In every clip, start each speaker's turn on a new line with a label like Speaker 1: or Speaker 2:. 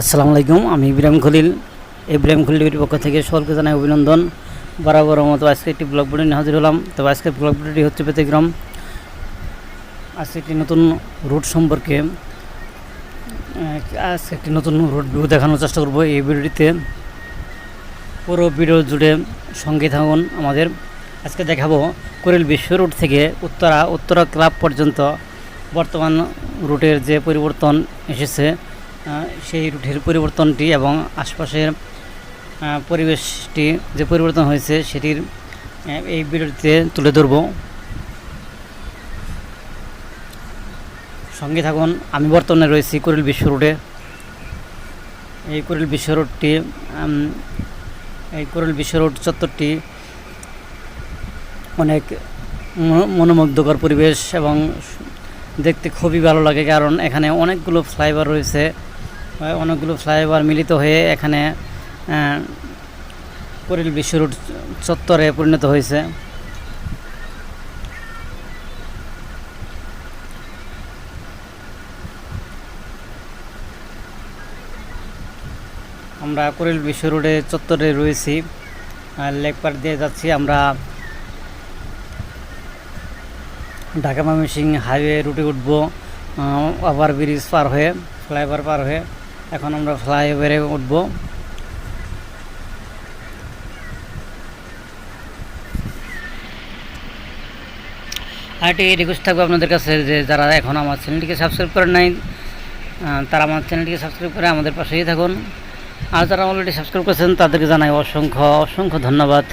Speaker 1: আসসালামু আলাইকুম, আমি ইব্রাহিম খলিল। ইব্রাহিম খলিলের পক্ষ থেকে সকলকে জানাই অভিনন্দন। বরাবর মতো আজকে একটি ব্লগ ভিডিও নিয়ে হাজির হলাম। তবে আজকে ব্লগ ভিডিওটি হচ্ছে ব্যতিক্রম। আজকে একটি নতুন রুট সম্পর্কে আজকে একটি নতুন রুট ভিউ দেখানোর চেষ্টা করব এই ভিডিওটিতে। পুরো ভিডিও জুড়ে সঙ্গে থাকুন আমাদের। আজকে দেখাবো কোরেল বিশ্ব রুট থেকে উত্তরা উত্তরা ক্লাব পর্যন্ত বর্তমান রুটের যে পরিবর্তন এসেছে। সেই রুটের পরিবর্তনটি এবং আশপাশের পরিবেশটি যে পরিবর্তন হয়েছে সেটির এই ভিডিওটিতে তুলে ধরব। সঙ্গে থাকুন, আমি বর্তমানে রয়েছি কুড়িল বিশ্ব রোডে এই কুড়িল বিশ্ব রোডটি এই কুড়িল বিশ্ব রোড চত্বরটি অনেক মনো- মনোমুগ্ধকর পরিবেশ এবং দেখতে খুবই ভালো লাগে কারণ এখানে অনেকগুলো ফ্লাইওভার রয়েছে। অনেকগুলো ফ্লাইওভার মিলিত হয়ে এখানে কুড়িল বিশ্ব রোড চত্বরে পরিণত হয়েছে। আমরা কুড়িল বিশ্ব রোডে চত্বরে রয়েছি লেক পার দিয়ে যাচ্ছি আমরা ঢাকা ময়মনসিং হাইওয়ে রুটে উঠব ওভার ব্রিজ পার হয়ে, ফ্লাইওভার পার হয়ে। এখন আমরা ফ্লাইওভারে উঠব। আরেকটি রিকোয়েস্ট থাকবে আপনাদের কাছে যে যারা এখন আমার চ্যানেলটিকে সাবস্ক্রাইব করেন নাই তারা আমার চ্যানেলটিকে সাবস্ক্রাইব করে আমাদের পাশেই থাকুন। আর যারা অলরেডি সাবস্ক্রাইব করেছেন, তাদেরকে জানাই অসংখ্য অসংখ্য ধন্যবাদ।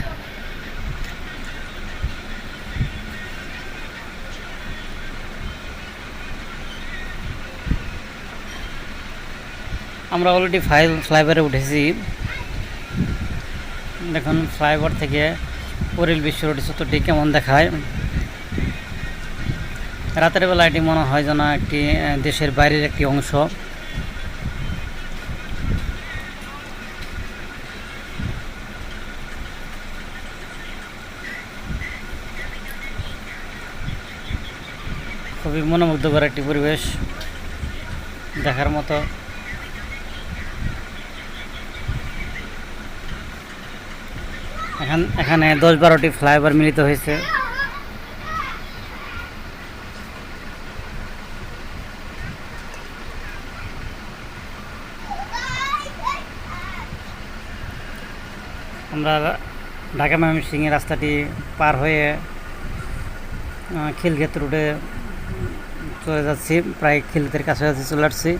Speaker 1: আমরা অলরেডি ফাইল ফ্লাইওভারে উঠেছি। দেখুন ফ্লাইওভার থেকে পরিল বিশ্ব রোড চত্বরটি কেমন দেখায়? রাতের বেলা এটি মনে হয় যেন একটি দেশের বাইরের একটি অংশ। খুবই মনোমুগ্ধকর একটি পরিবেশ দেখার মতো। এখান এখানে দশ বারোটি ফ্লাইওভার মিলিত হয়েছে। আমরা ঢাকা ময়মনসিংহের রাস্তাটি পার হয়ে খিলক্ষেত রোডে চলে যাচ্ছি, প্রায় খিলক্ষেতের কাছাকাছি চলে আসছি।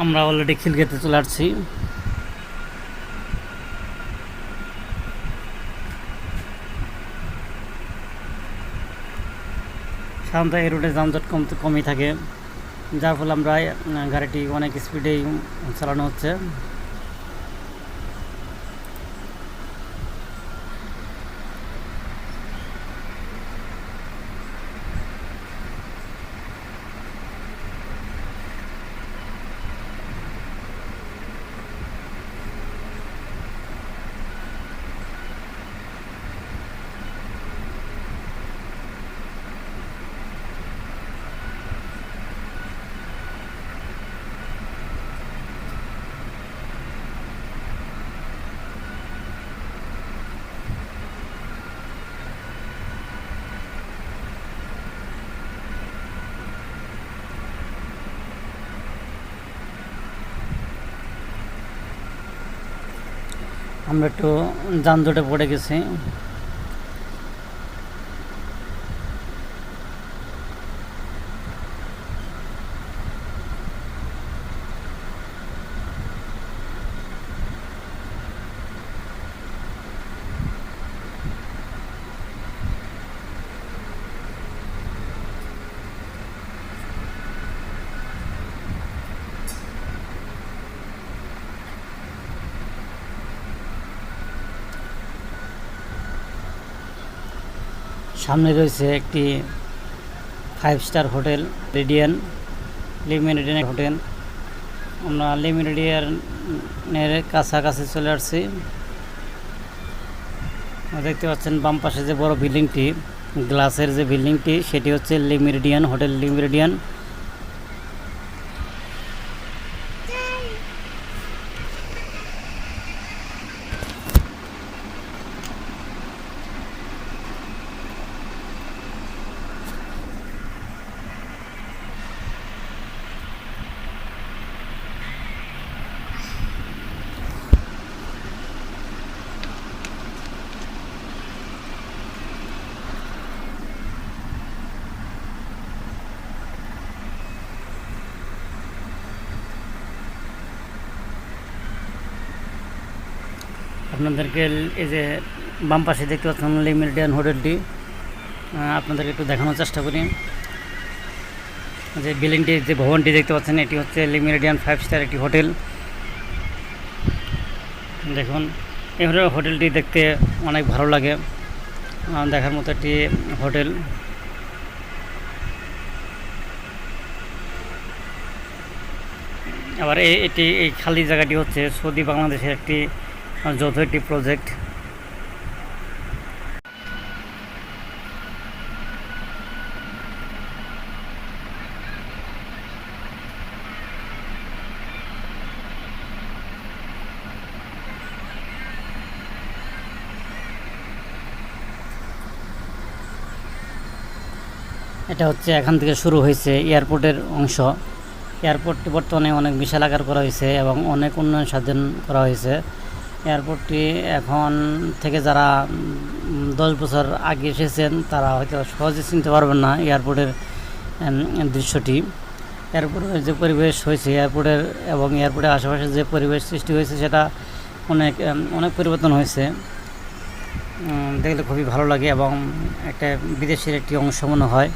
Speaker 1: আমরা অলরেডি খিলগেতে চলে আসছি। সাধারণত এই রোডে যানজট কম কমই থাকে, যার ফলে আমরা গাড়িটি অনেক স্পিডেই চালানো হচ্ছে। আমরা একটু যানজটে পড়ে গেছি। সামনে রয়েছে একটি ফাইভ স্টার হোটেল রেডিয়ান লিমিটেড হোটেল আমরা লিমিটেডিয়ানের কাছাকাছি চলে আসছি। দেখতে পাচ্ছেন বাম পাশে যে বড় বিল্ডিংটি গ্লাসের যে বিল্ডিংটি সেটি হচ্ছে লিমিরিডিয়ান হোটেল লিমিরিডিয়ান আপনাদেরকে এই যে বাম পাশে দেখতে পাচ্ছেন লিমিরিডিয়ান হোটেলটি আপনাদেরকে একটু দেখানোর চেষ্টা করি। যে বিল্ডিংটি, যে ভবনটি দেখতে পাচ্ছেন, এটি হচ্ছে লিমিরিডিয়ান ফাইভ স্টার একটি হোটেল। দেখুন এই হোটেল হোটেলটি দেখতে অনেক ভালো লাগে। দেখার মতো একটি হোটেল। আবার এটি, এই খালি জায়গাটি হচ্ছে সৌদি বাংলাদেশের একটি যৌথ একটি প্রজেক্ট এটা হচ্ছে এখান থেকে শুরু হয়েছে এয়ারপোর্টের অংশ। এয়ারপোর্টটি বর্তমানে অনেক বিশাল আকার করা হয়েছে এবং অনেক উন্নয়ন সাধন করা হয়েছে। এয়ারপোর্টটি এখন থেকে যারা দশ বছর আগে এসেছেন, তারা হয়তো সহজে চিনতে পারবেন না এয়ারপোর্টের দৃশ্যটি। এয়ারপোর্টের যে পরিবেশ হয়েছে, এয়ারপোর্টের এবং এয়ারপোর্টের আশেপাশে যে পরিবেশ সৃষ্টি হয়েছে, সেটা অনেক অনেক পরিবর্তন হয়েছে। দেখলে খুবই ভালো লাগে এবং একটা বিদেশের একটি অংশ মনে হয়।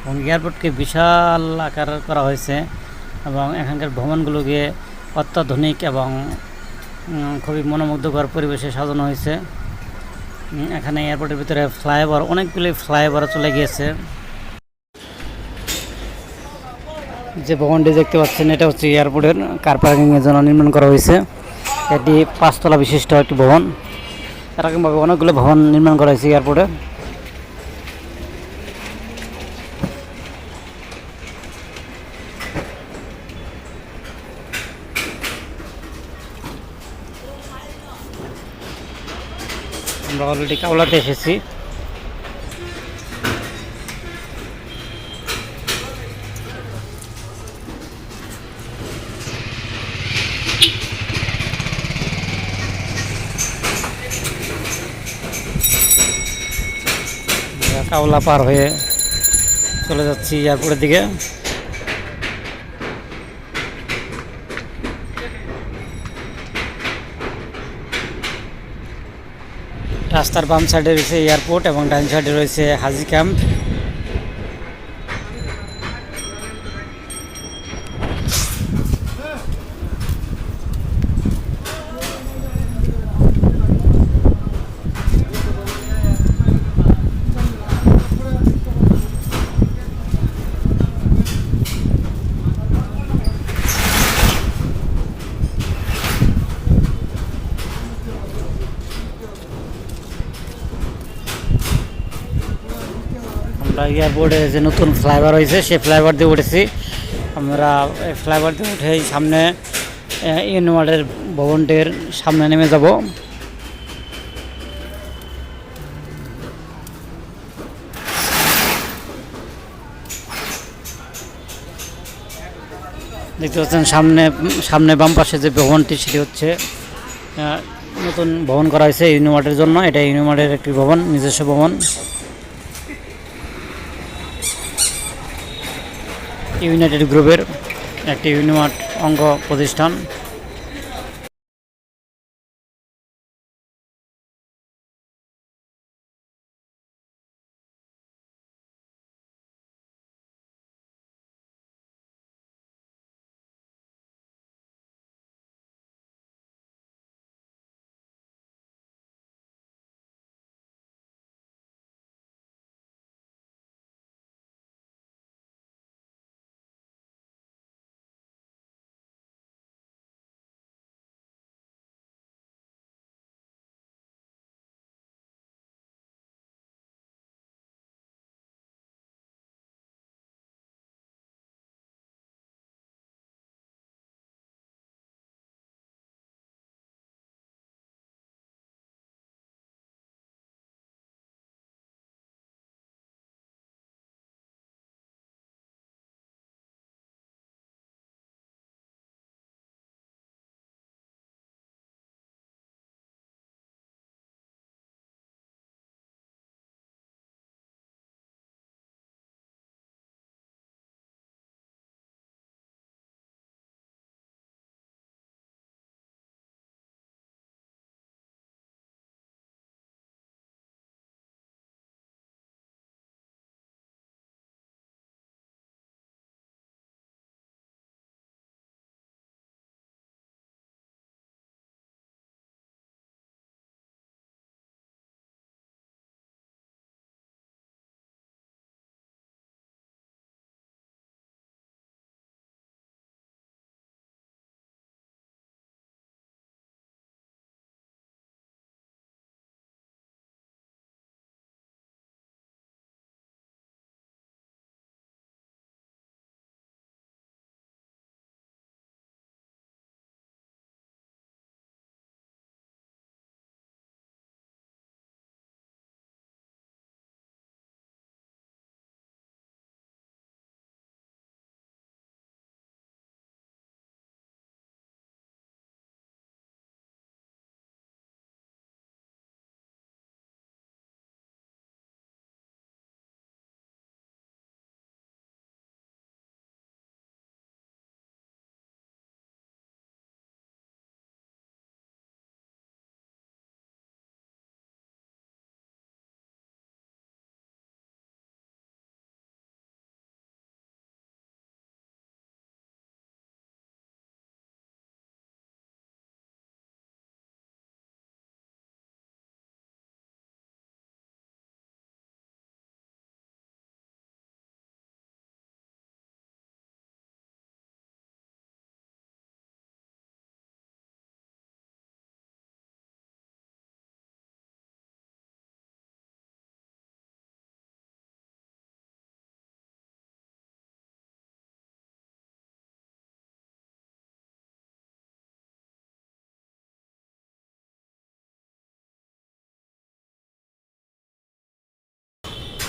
Speaker 1: এবং এয়ারপোর্টকে বিশাল আকার করা হয়েছে। এবং এখানকার ভবনগুলোকে অত্যাধুনিক এবং খুবই মনোমুগ্ধকর পরিবেশে সাজানো হয়েছে। এখানে এয়ারপোর্টের ভিতরে ফ্লাইওভার, অনেকগুলি ফ্লাইওভার চলে গিয়েছে। যে ভবনটি দেখতে পাচ্ছেন, এটা হচ্ছে এয়ারপোর্টের কার পার্কিংয়ের জন্য নির্মাণ করা হয়েছে। এটি পাঁচতলা বিশিষ্ট একটি ভবন। এরকমভাবে অনেকগুলো ভবন নির্মাণ করা হয়েছে এয়ারপোর্টে। আমরা অলরেডি কাউলাতে এসেছি। কাউলা পার হয়ে চলে যাচ্ছি এয়ারপোর্টের দিকে। রাস্তার বাম সাইডে রয়েছে এয়ারপোর্ট এবং ডান সাইডে রয়েছে হাজি ক্যাম্প আমরা এয়ারপোর্টে যে নতুন ফ্লাইওভার হয়েছে, সেই ফ্লাইওভার দিয়ে উঠেছি। আমরা এই ফ্লাইওভার দিয়ে উঠে সামনে ইউনিভার্সের ভবনটির সামনে নেমে যাব। দেখতে পাচ্ছেন, সামনে সামনে বাম পাশে যে ভবনটি, সেটি হচ্ছে নতুন ভবন করা হয়েছে ইউনিমার্টের জন্য। এটা ইউনিমার্টের একটি ভবন, নিজস্ব ভবন। ইউনাইটেড গ্রুপের একটি ইউনিমার্ট অঙ্গ প্রতিষ্ঠান।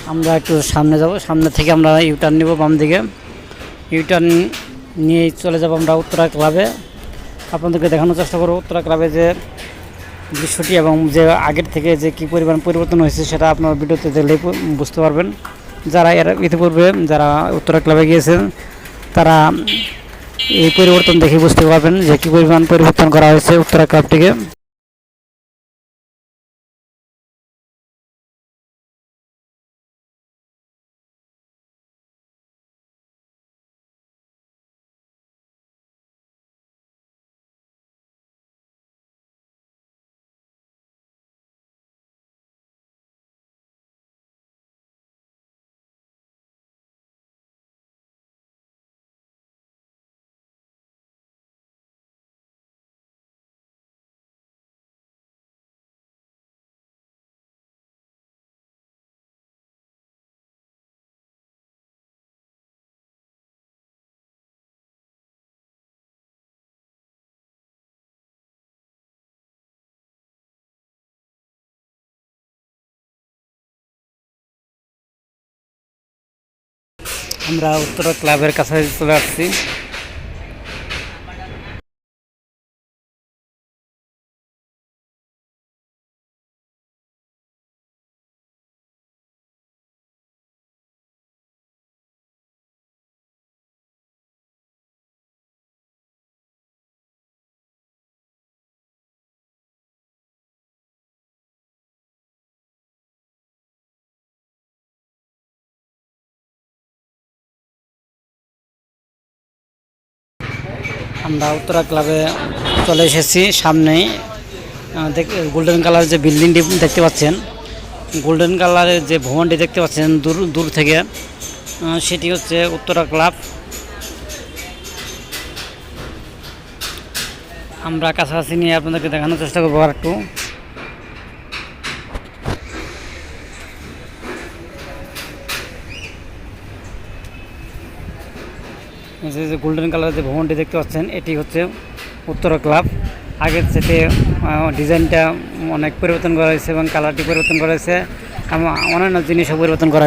Speaker 1: আমরা একটু সামনে যাব। সামনে থেকে আমরা ইউটার্ন নিব বাম দিকে। ইউটার্ন নিয়ে চলে যাব আমরা উত্তরা ক্লাবে আপনাদেরকে দেখানোর চেষ্টা করব উত্তরা ক্লাবে যে দৃশ্যটি এবং যে আগের থেকে যে কী পরিমাণ পরিবর্তন হয়েছে সেটা আপনার ভিডিওতে দেখলেই বু- বুঝতে পারবেন। যারা এর ইতিপূর্বে যারা উত্তরা ক্লাবে গিয়েছেন, তারা এই পরিবর্তন দেখে বুঝতে পারবেন যে কী পরিমাণ পরিবর্তন করা হয়েছে উত্তরা ক্লাবটিকে আমরা উত্তরা ক্লাবের কাছাকাছি চলে আসছি। আমরা উত্তরা ক্লাবে চলে এসেছি সামনেই। গোল্ডেন কালার যে বিল্ডিংটি দেখতে পাচ্ছেন গোল্ডেন কালারের যে ভবনটি দেখতে পাচ্ছেন দূর দূর থেকে সেটি হচ্ছে উত্তরা ক্লাব। আমরা কাছাকাছি নিয়ে আপনাদেরকে দেখানোর চেষ্টা করব আর একটু। যে যে গোল্ডেন কালারের যে ভবনটি দেখতে পাচ্ছেন এটি হচ্ছে উত্তরা ক্লাব আগের আহ, ডিজাইনটা অনেক পরিবর্তন করা হয়েছে এবং কালারটি পরিবর্তন করা হয়েছে। এবং অন্যান্য জিনিসও পরিবর্তন করা